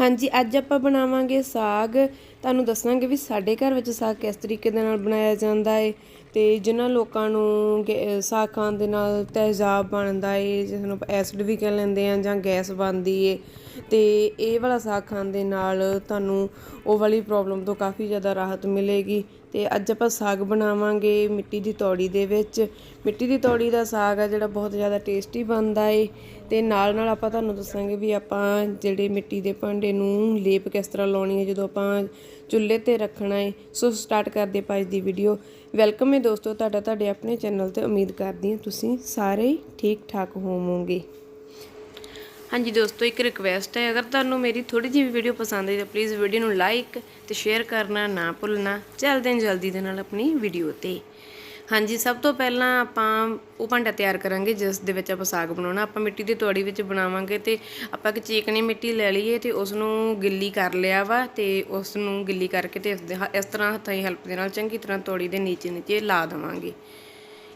ਹਾਂਜੀ, ਅੱਜ ਆਪਾਂ ਬਣਾਵਾਂਗੇ ਸਾਗ। ਤੁਹਾਨੂੰ ਦੱਸਾਂਗੇ ਵੀ ਸਾਡੇ ਘਰ ਵਿੱਚ ਸਾਗ ਕਿਸ ਤਰੀਕੇ ਦੇ ਨਾਲ ਬਣਾਇਆ ਜਾਂਦਾ ਹੈ ਤੇ ਜਿਨ੍ਹਾਂ ਲੋਕਾਂ ਨੂੰ ਗੈ- ਸਾਗ ਖਾਣ ਦੇ ਨਾਲ ਤੇਜ਼ਾਬ ਬਣਦਾ ਏ ਜਿਸ ਨੂੰ ਐਸਿਡ ਵੀ ਕਹਿ ਲੈਂਦੇ ਆ ਜਾਂ ਗੈਸ ਬਣਦੀ ਏ। ਤੇ ਇਹ ਵਾਲਾ ਸਾਗ ਖਾਣ ਦੇ ਨਾਲ ਤੁਹਾਨੂੰ ਉਹ ਵਾਲੀ ਪ੍ਰੋਬਲਮ ਤੋਂ ਕਾਫੀ ਜ਼ਿਆਦਾ ਰਾਹਤ ਮਿਲੇਗੀ। ਤੇ ਅੱਜ ਆਪਾਂ ਸਾਗ ਬਣਾਵਾਂਗੇ ਮਿੱਟੀ ਦੀ ਤੌੜੀ ਦੇ ਵਿੱਚ। ਮਿੱਟੀ ਦੀ ਤੌੜੀ ਦਾ ਸਾਗ ਆ ਜਿਹੜਾ ਬਹੁਤ ਜ਼ਿਆਦਾ ਟੇਸਟੀ ਬਣਦਾ ਏ। ਤੇ ਨਾਲ ਨਾਲ ਆਪਾਂ ਤੁਹਾਨੂੰ ਦੱਸਾਂਗੇ ਵੀ ਆਪਾਂ ਜਿਹੜੇ ਮਿੱਟੀ ਦੇ ਭਾਂਡੇ ਨੂੰ ਲੇਪ ਕਿਸ ਤਰ੍ਹਾਂ ਲਾਉਣੀ ਹੈ ਜਦੋਂ ਆਪਾਂ ਚੁੱਲ੍ਹੇ ਤੇ ਰੱਖਣਾ ਏ। ਸੋ ਸਟਾਰਟ ਕਰਦੇ ਆਪਾਂ ਅੱਜ ਦੀ ਵੀਡੀਓ ਵੈਲਕਮ ਹੈ ਦੋਸਤੋ, ਤੁਹਾਡਾ ਤੁਹਾਡੇ ਆਪਣੇ ਚੈਨਲ ਤੇ ਉਮੀਦ ਕਰਦੀ ਹਾਂ ਤੁਸੀਂ ਸਾਰੇ ਹੀ ਠੀਕ ਠਾਕ ਹੋਵੋਗੇ। ਹਾਂਜੀ ਦੋਸਤੋ, ਇੱਕ ਰਿਕਵੈਸਟ ਹੈ। ਅਗਰ ਤੁਹਾਨੂੰ ਮੇਰੀ ਥੋੜੀ ਜਿਹੀ ਵੀਡੀਓ ਪਸੰਦ ਆਈ ਤਾਂ ਪਲੀਜ਼ ਵੀਡੀਓ ਨੂੰ ਲਾਈਕ ਤੇ ਸ਼ੇਅਰ ਕਰਨਾ ਨਾ ਭੁੱਲਣਾ। ਚੱਲਦੇ ਹਾਂ ਜਲਦੀ ਦੇ ਨਾਲ ਆਪਣੀ ਵੀਡੀਓ ਤੇ। ਹਾਂਜੀ, ਸਭ ਤੋਂ ਪਹਿਲਾਂ ਆਪਾਂ ਉਹ ਭਾਂਡਾ ਤਿਆਰ ਕਰਾਂਗੇ, ਜਿਸ ਦੇ ਵਿੱਚ ਆਪਾਂ ਸਾਗ ਬਣਾਉਣਾ। ਆਪਾਂ ਮਿੱਟੀ ਦੀ ਤੋੜੀ ਵਿੱਚ ਬਣਾਵਾਂਗੇ ਤੇ ਆਪਾਂ ਇੱਕ ਚੀਕਣੀ ਮਿੱਟੀ ਲੈ ਲਈਏ ਤੇ ਉਸ ਨੂੰ ਗਿੱਲੀ ਕਰ ਲਿਆ ਵਾ ਤੇ ਉਸ ਨੂੰ ਗਿੱਲੀ ਕਰਕੇ ਤੇ ਇਸ ਹ- ਇਸ ਤਰ੍ਹਾਂ ਹੱਥਾਂ ਦੀ ਹੈਲਪ ਦੇ ਨਾਲ ਚੰਗੀ ਤਰ੍ਹਾਂ ਤੋੜੀ ਦੇ ਨੀਚੇ ਨੀਚੇ ਲਾ ਦੇਵਾਂਗੇ।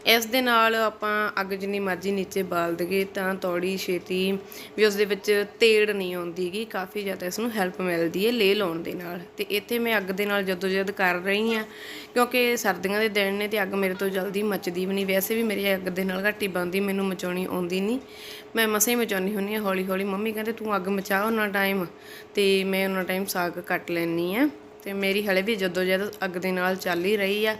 ਇਸ ਦੇ ਨਾਲ ਆਪਾਂ ਅੱਗ ਜਿੰਨੀ ਮਰਜ਼ੀ ਨੀਚੇ ਬਾਲ ਦਈਏ ਤਾਂ ਤੌੜੀ ਛੇਤੀ ਵੀ ਉਸ ਦੇ ਵਿੱਚ ਤੇੜ ਨਹੀਂ ਆਉਂਦੀਗੀ ਕਾਫੀ ਜ਼ਿਆਦਾ ਇਸ ਨੂੰ ਹੈਲਪ ਮਿਲਦੀ ਹੈ ਲੇ ਲਾਉਣ ਦੇ ਨਾਲ। ਤੇ ਇੱਥੇ ਮੈਂ ਅੱਗ ਦੇ ਨਾਲ ਜਦੋਜਦ ਕਰ ਰਹੀ ਹਾਂ ਕਿਉਂਕਿ ਸਰਦੀਆਂ ਦੇ ਦਿਨ ਨੇ ਤੇ ਅੱਗ ਮੇਰੇ ਤੋਂ ਜਲਦੀ ਮੱਚਦੀ ਵੀ ਨਹੀਂ। ਵੈਸੇ ਵੀ ਮੇਰੀ ਅੱਗ ਦੇ ਨਾਲ ਘੱਟੀ ਹੀ ਬਣਦੀ, ਮੈਨੂੰ ਮਚਾਉਣੀ ਆਉਂਦੀ ਨਹੀਂ। ਮੈਂ ਮਸਾਂ ਹੀ ਮਚਾਉਣੀ ਹੁੰਦੀ ਹਾਂ ਹੌਲੀ ਹੌਲੀ ਮੰਮੀ ਕਹਿੰਦੇ ਤੂੰ ਅੱਗ ਮਚਾ ਉਹਨਾਂ ਟਾਈਮ ਤੇ ਮੈਂ ਉਹਨਾਂ ਟਾਈਮ ਸਾਗ ਕੱਟ ਲੈਣੀ ਆ। ਤੇ ਮੇਰੀ ਹਲੇ ਵੀ ਜਦੋਂ ਜਦ ਅੱਗ ਦੇ ਨਾਲ ਚੱਲ ਹੀ ਰਹੀ ਆ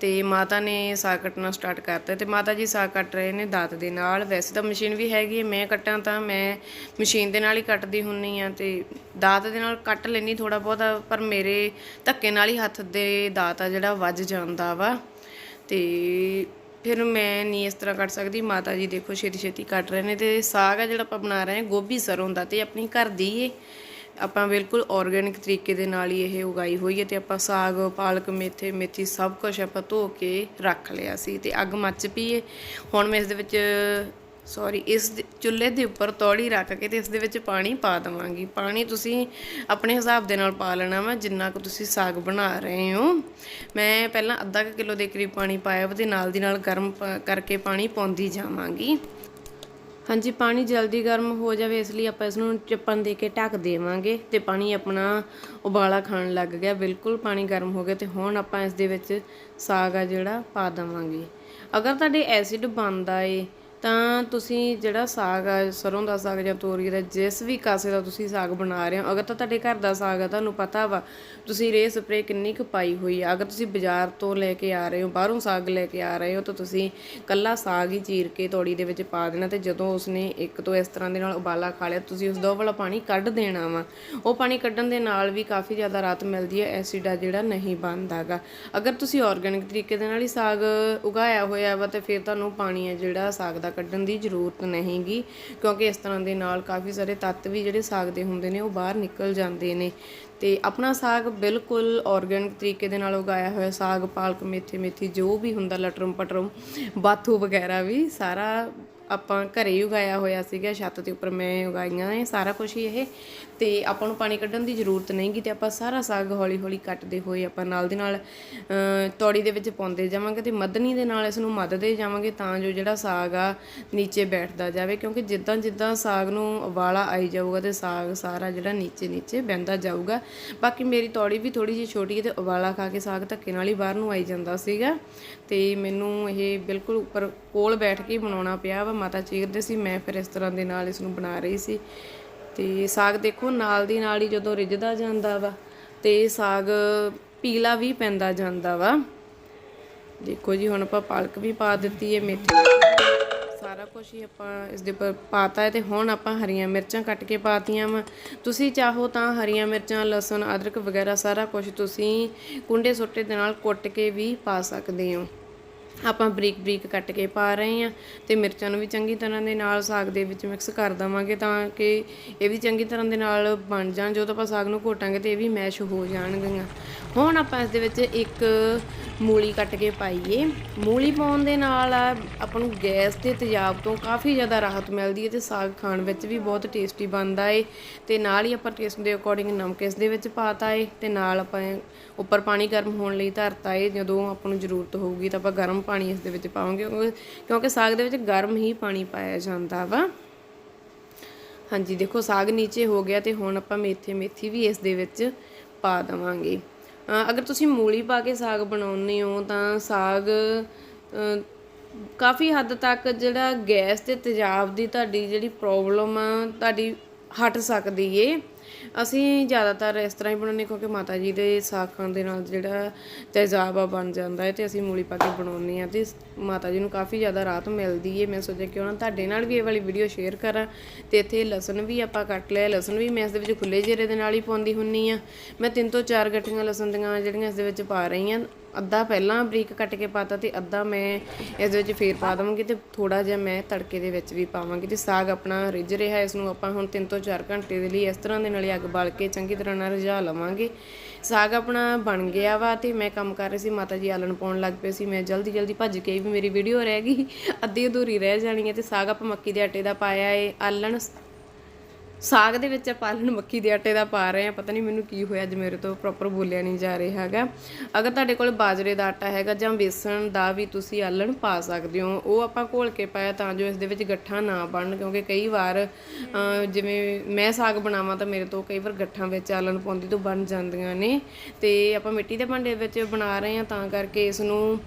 ਤੇ ਮਾਤਾ ਨੇ ਸਾਗ ਕੱਟਣਾ ਸਟਾਰਟ ਕਰਤਾ ਤੇ ਮਾਤਾ ਜੀ ਸਾਗ ਕੱਟ ਰਹੇ ਨੇ ਦਾਤ ਦੇ ਨਾਲ। ਵੈਸੇ ਤਾਂ ਮਸ਼ੀਨ ਵੀ ਹੈਗੀ ਹੈ ਮੈਂ ਕੱਟਾਂ ਤਾਂ, ਮੈਂ ਮਸ਼ੀਨ ਦੇ ਨਾਲ ਹੀ ਕੱਟਦੀ ਹੁੰਨੀ ਆ ਤੇ ਦਾਤ ਦੇ ਨਾਲ ਕੱਟ ਲੈਣੀ ਥੋੜਾ ਬਹੁਤਾ, ਪਰ ਮੇਰੇ ਧੱਕੇ ਨਾਲ ਹੀ ਹੱਥ ਦੇ ਦਾਤ ਆ ਜਿਹੜਾ ਵੱਜ ਜਾਂਦਾ ਵਾ ਤੇ ਫਿਰ ਮੈਂ ਨਹੀਂ ਇਸ ਤਰ੍ਹਾਂ ਕੱਟ ਸਕਦੀ। ਮਾਤਾ ਜੀ ਦੇਖੋ ਛੇਤੀ ਛੇਤੀ ਕੱਟ ਰਹੇ ਨੇ ਤੇ ਸਾਗ ਆ ਜਿਹੜਾ ਆਪਾਂ ਬਣਾ ਰਹੇ ਹਾਂ, ਗੋਭੀ ਸਰੋਂ ਦਾ ਤੇ ਆਪਣੀ ਘਰ ਦੀ ਏ। ਆਪਾਂ ਬਿਲਕੁਲ ਆਰਗੈਨਿਕ ਤਰੀਕੇ ਦੇ ਨਾਲ ਹੀ ਇਹ ਉਗਾਈ ਹੋਈ ਹੈ ਤੇ ਆਪਾਂ ਸਾਗ, ਪਾਲਕ, ਮੇਥੇ, ਮੇਥੀ ਸਭ ਕੁਝ ਆਪਾਂ ਧੋ ਕੇ ਰੱਖ ਲਿਆ ਸੀ ਤੇ ਅੱਗ ਮੱਚ ਪਈ ਏ। ਹੁਣ ਮੈਂ ਇਸ ਦੇ ਵਿੱਚ ਸੌਰੀ ਇਸ ਚੁੱਲ੍ਹੇ ਦੇ ਉੱਪਰ ਤੌੜੀ ਰੱਖ ਕੇ ਤੇ ਇਸ ਦੇ ਵਿੱਚ ਪਾਣੀ ਪਾ ਦਵਾਂਗੀ। ਪਾਣੀ ਤੁਸੀਂ ਆਪਣੇ ਹਿਸਾਬ ਦੇ ਨਾਲ ਪਾ ਲੈਣਾ ਵਾ, ਜਿੰਨਾ ਕੁ ਤੁਸੀਂ ਸਾਗ ਬਣਾ ਰਹੇ ਹੋ। ਮੈਂ ਪਹਿਲਾਂ ਅੱਧਾ ਕੁ ਕਿਲੋ ਦੇ ਕਰੀਬ ਪਾਣੀ ਪਾਇਆ ਉਹਦੇ ਨਾਲ ਦੀ ਨਾਲ ਗਰਮ ਪ- ਕਰਕੇ ਪਾਣੀ ਪਾਉਂਦੀ ਜਾਵਾਂਗੀ। ਹਾਂਜੀ, ਪਾਣੀ ਜਲਦੀ ਗਰਮ ਹੋ ਜਾਵੇ, ਇਸ ਲਈ ਆਪਾਂ ਇਸ ਨੂੰ ਚੱਪਣ ਦੇ ਕੇ ਢੱਕ ਦੇਵਾਂਗੇ ਤੇ ਪਾਣੀ ਆਪਣਾ ਉਬਾਲਾ ਖਾਣ ਲੱਗ ਗਿਆ। ਬਿਲਕੁਲ ਪਾਣੀ ਗਰਮ ਹੋ ਗਿਆ ਤੇ ਹੁਣ ਆਪਾਂ ਇਸ ਦੇ ਵਿੱਚ ਸਾਗ ਆ ਜਿਹੜਾ ਪਾ ਦੇਵਾਂਗੇ। ਅਗਰ ਤੁਹਾਡੇ ਐਸਿਡ ਬਣਦਾ ਏ ਤਾਂ ਤੁਸੀਂ ਜਿਹੜਾ ਸਾਗ ਆ, ਸਰੋਂ ਦਾ ਸਾਗ ਜਾਂ ਤੋਰੀ ਦਾ, ਜਿਸ ਵੀ ਕਾਸੇ ਦਾ ਤੁਸੀਂ ਸਾਗ ਬਣਾ ਰਹੇ ਹੋ, ਅਗਰ ਤਾਂ ਤੁਹਾਡੇ ਘਰ ਦਾ ਸਾਗ ਆ, ਤੁਹਾਨੂੰ ਪਤਾ ਵਾ, ਤੁਸੀਂ ਰੇ ਸਪਰੇ ਕਿੰਨੀ ਕੁ ਪਾਈ ਹੋਈ ਆ। ਅਗਰ ਤੁਸੀਂ ਬਾਜ਼ਾਰ ਤੋਂ ਲੈ ਕੇ ਆ ਰਹੇ ਹੋ, ਬਾਹਰੋਂ ਸਾਗ ਲੈ ਕੇ ਆ ਰਹੇ ਹੋ, ਤਾਂ ਤੁਸੀਂ ਕੱਲਾ ਸਾਗ ਹੀ ਚੀਰ ਕੇ ਤੌੜੀ ਦੇ ਵਿੱਚ ਪਾ ਦੇਣਾ ਤੇ ਜਦੋਂ ਉਸਨੇ ਇੱਕ ਤੋਂ ਇਸ ਤਰ੍ਹਾਂ ਦੇ ਨਾਲ ਉਬਾਲਾ ਖਾ ਲਿਆ, ਤੁਸੀਂ ਉਸ ਦੋ ਵਾਲਾ ਪਾਣੀ ਕੱਢ ਦੇਣਾ ਵਾ। ਉਹ ਪਾਣੀ ਕੱਢਣ ਦੇ ਨਾਲ ਵੀ ਕਾਫੀ ਜ਼ਿਆਦਾ ਰਾਹਤ ਮਿਲਦੀ ਹੈ, ਐਸਿਡ ਆ ਜਿਹੜਾ ਨਹੀਂ ਬਣਦਾਗਾ ਅਗਰ ਤੁਸੀਂ ਆਰਗੈਨਿਕ ਤਰੀਕੇ ਦੇ ਨਾਲ ਹੀ ਸਾਗ ਉਗਾਇਆ ਹੋਇਆ ਵਾ, ਤੇ ਫਿਰ ਤੁਹਾਨੂੰ ਪਾਣੀ ਹੈ ਜਿਹੜਾ ਸਾਗ ਦਾ ਕੱਢਣ ਦੀ ਜ਼ਰੂਰਤ ਨਹੀਂਗੀ, ਕਿਉਂਕਿ ਇਸ ਤਰ੍ਹਾਂ ਦੇ ਨਾਲ ਕਾਫੀ ਸਾਰੇ ਤੱਤ ਵੀ ਜਿਹੜੇ ਸਾਗ ਦੇ ਹੁੰਦੇ ਨੇ ਉਹ ਬਾਹਰ ਨਿਕਲ ਜਾਂਦੇ ਨੇ। ਤੇ ਆਪਣਾ ਸਾਗ ਬਿਲਕੁਲ ਆਰਗੈਨਿਕ ਤਰੀਕੇ ਦੇ ਨਾਲ ਉਗਾਇਆ ਹੋਇਆ ਸਾਗ, ਪਾਲਕ, ਮੇਥੇ, ਮੇਥੀ, ਜੋ ਵੀ ਹੁੰਦਾ, ਲਟਰਮ ਪਟਰਮ, ਬਾਥੂ ਵਗੈਰਾ ਵੀ ਸਾਰਾ ਆਪਾਂ ਘਰੇ ਹੀ ਉਗਾਇਆ ਹੋਇਆ ਸੀਗਾ। ਛੱਤ ਦੇ ਉੱਪਰ ਮੈਂ ਉਗਾਈਆਂ ਨੇ, ਸਾਰਾ ਕੁਝ ਹੀ ਇਹ ਤੇ ਆਪਾਂ ਨੂੰ ਪਾਣੀ ਕੱਢਣ ਦੀ ਜ਼ਰੂਰਤ ਨਹੀਂਗੀ ਤੇ ਆਪਾਂ ਸਾਰਾ ਸਾਗ ਹੌਲੀ ਹੌਲੀ ਕੱਟਦੇ ਹੋਏ ਆਪਾਂ ਨਾਲ ਦੇ ਨਾਲ ਤੌੜੀ ਦੇ ਵਿੱਚ ਪਾਉਂਦੇ ਜਾਵਾਂਗੇ ਤੇ ਮੱਧਨੀ ਦੇ ਨਾਲ ਇਸ ਨੂੰ ਮੱਧਦੇ ਜਾਵਾਂਗੇ ਤਾਂ ਜੋ ਜਿਹੜਾ ਸਾਗ ਆ ਨੀਚੇ ਬੈਠਦਾ ਜਾਵੇ ਕਿਉਂਕਿ ਜਿੱਦਾਂ ਜਿੱਦਾਂ ਸਾਗ ਨੂੰ ਉਬਾਲਾ ਆਈ ਜਾਊਗਾ ਤੇ ਸਾਗ ਸਾਰਾ ਜਿਹੜਾ ਨੀਚੇ ਨੀਚੇ ਬਹਿੰਦਾ ਜਾਊਗਾ। ਬਾਕੀ ਮੇਰੀ ਤੌੜੀ ਵੀ ਥੋੜੀ ਜਿਹੀ ਛੋਟੀ ਹੈ ਤੇ ਉਬਾਲਾ ਖਾ ਕੇ ਸਾਗ ਧੱਕੇ ਨਾਲ ਹੀ ਬਾਹਰ ਨੂੰ ਆਈ ਜਾਂਦਾ ਸੀਗਾ ਤੇ ਮੈਨੂੰ ਇਹ ਬਿਲਕੁਲ ਉੱਪਰ ਕੋਲ ਬੈਠ ਕੇ ਹੀ ਬਣਾਉਣਾ ਪਿਆ ਵਾ, ਮਾਤਾ ਚੀਰਦੇ ਸੀ, ਮੈਂ ਫਿਰ ਇਸ ਤਰ੍ਹਾਂ ਦੇ ਨਾਲ ਇਸ ਨੂੰ ਬਣਾ ਰਹੀ ਸੀ। ਤੇ ਸਾਗ ਦੇਖੋ ਨਾਲ ਦੀ ਨਾਲ ਹੀ ਜਦੋਂ ਰਿੱਝਦਾ ਜਾਂਦਾ ਵਾ ਤੇ ਸਾਗ ਪੀਲਾ ਵੀ ਪੈਂਦਾ ਜਾਂਦਾ ਵਾ। ਦੇਖੋ ਜੀ, ਹੁਣ ਆਪਾਂ ਪਾਲਕ ਵੀ ਪਾ ਦਿੱਤੀ ਹੈ, ਮੇਥੀ ਸਾਰਾ ਕੁਝ ਹੀ ਆਪਾਂ ਇਸ ਦੇ ਉੱਪਰ ਪਾਤਾ ਹੈ ਤੇ ਹੁਣ ਆਪਾਂ ਹਰੀਆਂ ਮਿਰਚਾਂ ਕੱਟ ਕੇ ਪਾਤੀਆਂ ਵਾ। ਤੁਸੀਂ ਚਾਹੋ ਤਾਂ ਹਰੀਆਂ ਮਿਰਚਾਂ, ਲਸਣ, ਅਦਰਕ ਵਗੈਰਾ ਸਾਰਾ ਕੁਝ ਤੁਸੀਂ ਕੁੰਡੇ ਸੋਟੇ ਦੇ ਨਾਲ ਕੁੱਟ ਕੇ ਵੀ ਪਾ ਸਕਦੇ ਹੋ। ਆਪਾਂ ਬਰੀਕ ਬਰੀਕ ਕੱਟ ਕੇ ਪਾ ਰਹੇ ਹਾਂ ਤੇ ਮਿਰਚਾਂ ਨੂੰ ਵੀ ਚੰਗੀ ਤਰ੍ਹਾਂ ਦੇ ਨਾਲ ਸਾਗ ਦੇ ਵਿੱਚ ਮਿਕਸ ਕਰ ਦਵਾਂਗੇ ਤਾਂ ਕਿ ਇਹ ਵੀ ਚੰਗੀ ਤਰ੍ਹਾਂ ਦੇ ਨਾਲ ਬਣ ਜਾਣ, ਜਦੋਂ ਆਪਾਂ ਸਾਗ ਨੂੰ ਘੋਟਾਂਗੇ ਤੇ ਇਹ ਵੀ ਮੈਸ਼ ਹੋ ਜਾਣਗੀਆਂ। ਹੁਣ ਆਪਾਂ ਇਸ ਦੇ ਵਿੱਚ ਇੱਕ ਮੂਲੀ ਕੱਟ ਕੇ ਪਾਈਏ। ਮੂਲੀ ਪਾਉਣ ਦੇ ਨਾਲ ਆਪਾਂ ਨੂੰ ਗੈਸ ਤੇ ਤੇਜ਼ਾਬ ਤੋਂ ਕਾਫੀ ਜ਼ਿਆਦਾ ਰਾਹਤ ਮਿਲਦੀ ਹੈ ਤੇ ਸਾਗ ਖਾਣ ਵਿੱਚ ਵੀ ਬਹੁਤ ਟੇਸਟੀ ਬਣਦਾ ਏ ਤੇ ਨਾਲ ਹੀ ਆਪਾਂ ਟੇਸਟ ਦੇ ਅਕੋਰਡਿੰਗ ਨਮਕ ਇਸ ਦੇ ਵਿੱਚ ਪਾਤਾ ਏ ਤੇ ਨਾਲ ਆਪਾਂ ਉੱਪਰ ਪਾਣੀ ਗਰਮ ਹੋਣ ਲਈ ਧਰਤਾ ਏ, ਜਦੋਂ ਆਪਾਂ ਨੂੰ ਜ਼ਰੂਰਤ ਹੋਊਗੀ ਤਾਂ ਆਪਾਂ ਗਰਮ ਪਾਣੀ ਇਸ ਦੇ ਵਿੱਚ ਪਾਵਾਂਗੇ, ਕਿਉਂਕਿ- ਸਾਗ ਦੇ ਵਿੱਚ ਗਰਮ ਹੀ ਪਾਣੀ ਪਾਇਆ ਜਾਂਦਾ ਵਾ। ਹਾਂਜੀ, ਦੇਖੋ, ਸਾਗ ਨੀਚੇ ਹੋ ਗਿਆ ਤੇ ਹੁਣ ਆਪਾਂ ਮੇਥੇ ਮੇਥੀ ਵੀ ਇਸ ਦੇ ਵਿੱਚ ਪਾ ਦਵਾਂਗੇ। ਅਗਰ ਤੁਸੀਂ ਮੂਲੀ ਪਾ ਕੇ ਸਾਗ ਬਣਾਉਂਦੇ ਹੋ, ਤਾਂ ਸਾਗ ਕਾਫੀ ਹੱਦ ਤੱਕ ਜਿਹੜਾ ਗੈਸ ਤੇ ਤੇਜ਼ਾਬ ਦੀ ਤੁਹਾਡੀ ਜਿਹੜੀ ਪ੍ਰੋਬਲਮ ਆ, ਤੁਹਾਡੀ ਹਟ ਸਕਦੀ ਏ। ਅਸੀਂ ਜ਼ਿਆਦਾਤਰ ਇਸ ਤਰ੍ਹਾਂ ਹੀ ਬਣਾਉਂਦੇ ਕਿਉਂਕਿ ਮਾਤਾ ਜੀ ਦੇ ਸਾਗ ਖਾਣ ਦੇ ਨਾਲ ਜਿਹੜਾ ਤੇਜ਼ਾਬ ਆ ਬਣ ਜਾਂਦਾ ਹੈ ਤੇ ਅਸੀਂ ਮੂਲੀ ਪਾ ਕੇ ਬਣਾਉਂਦੇ ਆ ਤੇ ਮਾਤਾ ਜੀ ਨੂੰ ਕਾਫੀ ਜ਼ਿਆਦਾ ਰਾਹਤ ਮਿਲਦੀ ਏ। ਮੈਂ ਸੋਚਿਆ ਕਿ ਉਹਨਾਂ ਤੁਹਾਡੇ ਨਾਲ ਵੀ ਇਹ ਵਾਲੀ ਵੀਡੀਓ ਸ਼ੇਅਰ ਕਰਾਂ ਤੇ ਇੱਥੇ ਲਸਣ ਵੀ ਆਪਾਂ ਕੱਟ ਲਿਆ। ਲਸਣ ਵੀ ਮੈਂ ਇਸ ਦੇ ਵਿੱਚ ਖੁੱਲੇ ਜੀਰੇ ਦੇ ਨਾਲ ਹੀ ਪਾਉਂਦੀ ਹੁੰਨੀ ਆ ਮੈਂ ਤਿੰਨ ਤੋਂ ਚਾਰ ਗੱਠੀਆਂ ਲਸਣ ਦੀਆਂ ਜਿਹੜੀਆਂ ਇਸ ਦੇ ਵਿੱਚ ਪਾ ਰਹੀ ਆ ਅੱਧਾ ਪਹਿਲਾਂ ਬਰੀਕ ਕੱਟ ਕੇ ਪਾਤਾ ਤੇ ਅੱਧਾ ਮੈਂ ਇਸ ਦੇ ਵਿੱਚ ਫੇਰ ਪਾ ਦਵਾਂਗੀ ਤੇ ਥੋੜਾ ਜਿਹਾ ਮੈਂ ਤੜਕੇ ਦੇ ਵਿੱਚ ਵੀ ਪਾਵਾਂਗੀ ਤੇ ਸਾਗ ਆਪਣਾ ਰਿੱਝ ਰਿਹਾ, ਇਸ ਨੂੰ ਆਪਾਂ ਹੁਣ 3 ਤੋਂ 4 ਘੰਟੇ ਦੇ ਲਈ ਇਸ ਤਰ੍ਹਾਂ ਦੇ ਨਾਲ ਹੀ ਅੱਗ ਬਾਲ ਕੇ ਚੰਗੀ ਤਰ੍ਹਾਂ ਨਾਲ ਰਝਾ ਲਵਾਂਗੇ। ਸਾਗ ਆਪਣਾ ਬਣ ਗਿਆ ਵਾ ਤੇ ਮੈਂ ਕੰਮ ਕਰ ਰਹੀ ਸੀ, ਮਾਤਾ ਜੀ ਆਲਣ ਪਾਉਣ ਲੱਗ ਪਏ ਸੀ, ਮੈਂ ਜਲਦੀ ਜਲਦੀ ਭੱਜ ਕੇ ਵੀ ਮੇਰੀ ਵੀਡੀਓ ਰਹਿ ਗਈ, ਅੱਧੀ ਅਧੂਰੀ ਰਹਿ ਜਾਣੀ ਹੈ ਤੇ ਸਾਗ ਆਪਾਂ ਮੱਕੀ ਦੇ ਆਟੇ ਦਾ ਪਾਇਆ ਏ, ਆਲਣ ਸਾਗ ਦੇ ਵਿੱਚ ਆਪਾਂ ਆਲਣ ਮੱਕੀ ਦੇ ਆਟੇ ਦਾ ਪਾ ਰਹੇ ਆ ਪਤਾ ਨਹੀਂ ਮੈਨੂੰ ਕੀ ਹੋਇਆ, ਅੱਜ ਮੇਰੇ ਤੋਂ ਪ੍ਰੋਪਰ ਬੋਲਿਆ ਨਹੀਂ ਜਾ ਰਿਹਾ ਹੈਗਾ। ਅਗਰ ਤੁਹਾਡੇ ਕੋਲ ਬਾਜਰੇ ਦਾ ਆਟਾ ਹੈਗਾ ਜਾਂ ਬੇਸਣ ਦਾ ਵੀ ਤੁਸੀਂ ਆਲਣ ਪਾ ਸਕਦੇ ਹੋ। ਉਹ ਆਪਾਂ ਘੋਲ ਕੇ ਪਾਇਆ ਤਾਂ ਜੋ ਇਸ ਦੇ ਵਿੱਚ ਗੱਠਾਂ ਨਾ ਬਣਨ, ਕਿਉਂਕਿ ਕਈ ਵਾਰ ਜਿਵੇਂ ਮੈਂ ਸਾਗ ਬਣਾਵਾਂ ਤਾਂ ਮੇਰੇ ਤੋਂ ਕਈ ਵਾਰ ਗੱਠਾਂ ਵਿੱਚ ਆਲਣ ਪਾਉਂਦੀ ਤੋਂ ਬਣ ਜਾਂਦੀਆਂ ਨੇ। ਤੇ ਆਪਾਂ ਮਿੱਟੀ ਦੇ ਭਾਂਡੇ ਵਿੱਚ ਬਣਾ ਰਹੇ ਆ ਤਾਂ ਕਰਕੇ ਇਸ ਨੂੰ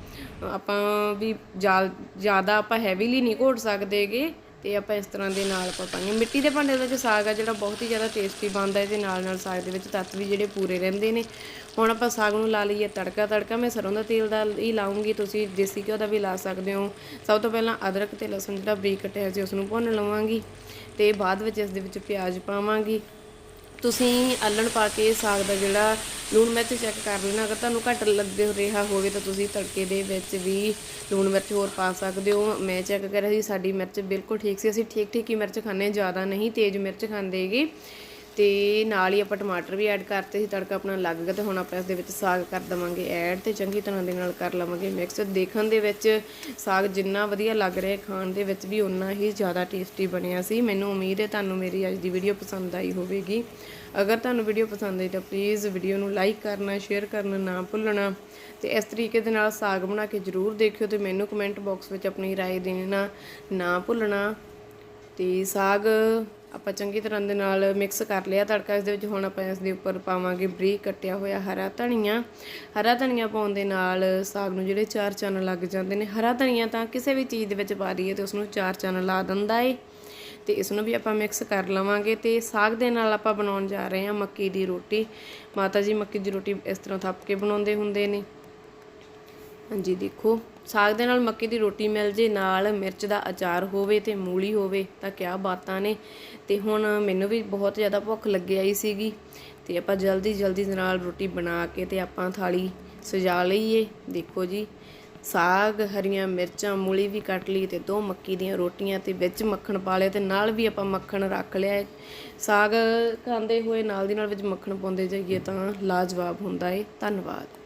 ਆਪਾਂ ਵੀ ਜ਼ਿਆਦਾ ਆਪਾਂ ਹੈਵੀਲੀ ਨਹੀਂ ਘੋਟ ਸਕਦੇਗੇ ਤੇ ਆਪਾਂ ਇਸ ਤਰ੍ਹਾਂ ਦੇ ਨਾਲ ਆਪਾਂ ਪਾਵਾਂਗੇ ਮਿੱਟੀ ਦੇ ਭਾਂਡੇ ਦੇ ਵਿੱਚ ਸਾਗ ਆ, ਜਿਹੜਾ ਬਹੁਤ ਹੀ ਜ਼ਿਆਦਾ ਟੇਸਟੀ ਬਣਦਾ ਹੈ ਨਾਲ ਨਾਲ ਸਾਗ ਦੇ ਵਿੱਚ ਤੱਤ ਵੀ ਜਿਹੜੇ ਪੂਰੇ ਰਹਿੰਦੇ ਨੇ। ਹੁਣ ਆਪਾਂ ਸਾਗ ਨੂੰ ਲਾ ਲਈਏ ਤੜਕਾ ਤੜਕਾ ਮੈਂ ਸਰੋਂ ਦਾ ਤੇਲ ਦਾ ਹੀ ਲਾਉਂਗੀ ਤੁਸੀਂ ਦੇਸੀ ਘਿਓ ਦਾ ਵੀ ਲਾ ਸਕਦੇ ਹੋ। ਸਭ ਤੋਂ ਪਹਿਲਾਂ ਅਦਰਕ ਤੇ ਲਸਣ ਜਿਹੜਾ ਬਰੀਕ ਕੱਟਿਆ ਸੀ ਉਸ ਨੂੰ ਭੁੰਨ ਲਵਾਂਗੀ ਤੇ ਬਾਅਦ ਵਿੱਚ ਇਸ ਦੇ ਵਿੱਚ ਪਿਆਜ਼ ਪਾਵਾਂਗੀ। ਤੁਸੀਂ ਆਲਣ ਪਾ ਕੇ ਸਾਗ ਦਾ ਜਿਹੜਾ ਲੂਣ ਮਿਰਚ ਚੈੱਕ ਕਰ ਲੈਣਾ, ਅਗਰ ਤੁਹਾਨੂੰ ਘੱਟ ਲੱਗ ਰਿਹਾ ਹੋਵੇ ਤਾਂ ਤੁਸੀਂ ਤੜਕੇ ਦੇ ਵਿੱਚ ਵੀ ਲੂਣ ਮਿਰਚ ਹੋਰ ਪਾ ਸਕਦੇ ਹੋ। ਮੈਂ ਚੈੱਕ ਕਰਿਆ ਸੀ, ਸਾਡੀ ਮਿਰਚ ਬਿਲਕੁਲ ਠੀਕ ਸੀ। ਅਸੀਂ ਠੀਕ ਠੀਕ ਹੀ ਮਿਰਚ ਖਾਂਦੇ ਜ਼ਿਆਦਾ ਨਹੀਂ ਤੇਜ਼ ਮਿਰਚ ਖਾਂਦੇਗੇ ਤੇ ਨਾਲ ਹੀ ਆਪਾਂ ਟਮਾਟਰ ਵੀ ਐਡ ਕਰਤੇ ਸੀ ਤੜਕਾ ਆਪਣਾ ਲੱਗ ਗਿਆ ਤੇ ਹੁਣ ਆਪਾਂ ਇਸ ਦੇ ਵਿੱਚ ਸਾਗ ਕਰ ਦਵਾਂਗੇ ਐਡ ਤੇ ਚੰਗੀ ਤਰ੍ਹਾਂ ਦੇ ਨਾਲ ਕਰ ਲਵਾਂਗੇ ਮਿਕਸ ਦੇਖਣ ਦੇ ਵਿੱਚ ਸਾਗ ਜਿੰਨਾ ਵਧੀਆ ਲੱਗ ਰਿਹਾ ਖਾਣ ਦੇ ਵਿੱਚ ਵੀ ਉਨਾ ਹੀ ਜ਼ਿਆਦਾ ਟੇਸਟੀ ਬਣਿਆ ਸੀ ਮੈਨੂੰ ਉਮੀਦ ਹੈ ਤੁਹਾਨੂੰ ਮੇਰੀ ਅੱਜ ਦੀ ਵੀਡੀਓ ਪਸੰਦ ਆਈ ਹੋਵੇਗੀ ਅਗਰ ਤੁਹਾਨੂੰ ਵੀਡੀਓ ਪਸੰਦ ਆਈ ਤਾਂ ਪਲੀਜ਼ ਵੀਡੀਓ ਨੂੰ ਲਾਈਕ ਕਰਨਾ ਸ਼ੇਅਰ ਕਰਨਾ ਨਾ ਭੁੱਲਣਾ ਤੇ ਇਸ ਤਰੀਕੇ ਦੇ ਨਾਲ ਸਾਗ ਬਣਾ ਕੇ ਜਰੂਰ ਦੇਖਿਓ ਤੇ ਮੈਨੂੰ ਕਮੈਂਟ ਬਾਕਸ ਵਿੱਚ ਆਪਣੀ رائے ਦੇਣਾ ਨਾ ਭੁੱਲਣਾ ਤੇ ਸਾਗ ਆਪਾਂ ਚੰਗੀ ਤਰ੍ਹਾਂ ਦੇ ਨਾਲ ਮਿਕਸ ਕਰ ਲਿਆ ਤੜਕਾ, ਇਸ ਦੇ ਵਿੱਚ ਹੁਣ ਆਪਾਂ ਇਸ ਦੇ ਉੱਪਰ ਪਾਵਾਂਗੇ ਬਰੀਕ ਕੱਟਿਆ ਹੋਇਆ ਹਰਾ ਧਨੀਆ। ਹਰਾ ਧਨੀਆ ਪਾਉਣ ਦੇ ਨਾਲ ਸਾਗ ਨੂੰ ਜਿਹੜੇ ਚਾਰ ਚੰਨ ਲੱਗ ਜਾਂਦੇ ਨੇ, ਹਰਾ ਧਨੀਆ ਤਾਂ ਕਿਸੇ ਵੀ ਚੀਜ਼ ਦੇ ਵਿੱਚ ਪਾ ਦਈਏ ਤੇ ਉਸ ਨੂੰ ਚਾਰ ਚੰਨ ਲਾ ਦਿੰਦਾ ਏ। ਤੇ ਇਸ ਨੂੰ ਵੀ ਆਪਾਂ ਮਿਕਸ ਕਰ ਲਵਾਂਗੇ ਤੇ ਸਾਗ ਦੇ ਨਾਲ ਆਪਾਂ ਬਣਾਉਣ ਜਾ ਰਹੇ ਹਾਂ ਮੱਕੀ ਦੀ ਰੋਟੀ। ਮਾਤਾ ਜੀ ਮੱਕੀ ਦੀ ਰੋਟੀ ਇਸ ਤਰ੍ਹਾਂ ਥੱਪ ਕੇ ਬਣਾਉਂਦੇ ਹੁੰਦੇ ਨੇ। ਹਾਂਜੀ, ਦੇਖੋ, ਸਾਗ ਦੇ ਨਾਲ ਮੱਕੀ ਦੀ ਰੋਟੀ ਮਿਲ ਜੇ, ਨਾਲ ਮਿਰਚ ਦਾ ਅਚਾਰ ਹੋਵੇ ਤੇ ਮੂਲੀ ਹੋਵੇ, ਤਾਂ ਕਿਆ ਬਾਤਾਂ ਨੇ। ਤੇ ਹੁਣ ਮੈਨੂੰ ਵੀ ਬਹੁਤ ਜ਼ਿਆਦਾ ਭੁੱਖ ਲੱਗੀ ਆਈ ਸੀਗੀ। ਤੇ ਆਪਾਂ ਜਲਦੀ ਜਲਦੀ ਦੇ ਨਾਲ ਰੋਟੀ ਬਣਾ ਕੇ ਤੇ ਆਪਾਂ ਥਾਲੀ ਸਜਾ ਲਈਏ। ਦੇਖੋ ਜੀ, ਸਾਗ, ਹਰੀਆਂ ਮਿਰਚਾਂ, ਮੂਲੀ ਵੀ ਕੱਟ ਲਈ ਤੇ ਦੋ ਮੱਕੀ ਦੀਆਂ ਰੋਟੀਆਂ ਤੇ ਵਿੱਚ ਮੱਖਣ ਪਾ ਲਿਆ ਤੇ ਨਾਲ ਵੀ ਆਪਾਂ ਮੱਖਣ ਰੱਖ ਲਿਆ ਹੈ। ਸਾਗ ਖਾਂਦੇ ਹੋਏ ਨਾਲ ਦੀ ਨਾਲ ਵਿੱਚ ਮੱਖਣ ਪਾਉਂਦੇ ਜਾਈਏ ਤਾਂ ਲਾਜਵਾਬ ਹੁੰਦਾ ਏ। ਧੰਨਵਾਦ।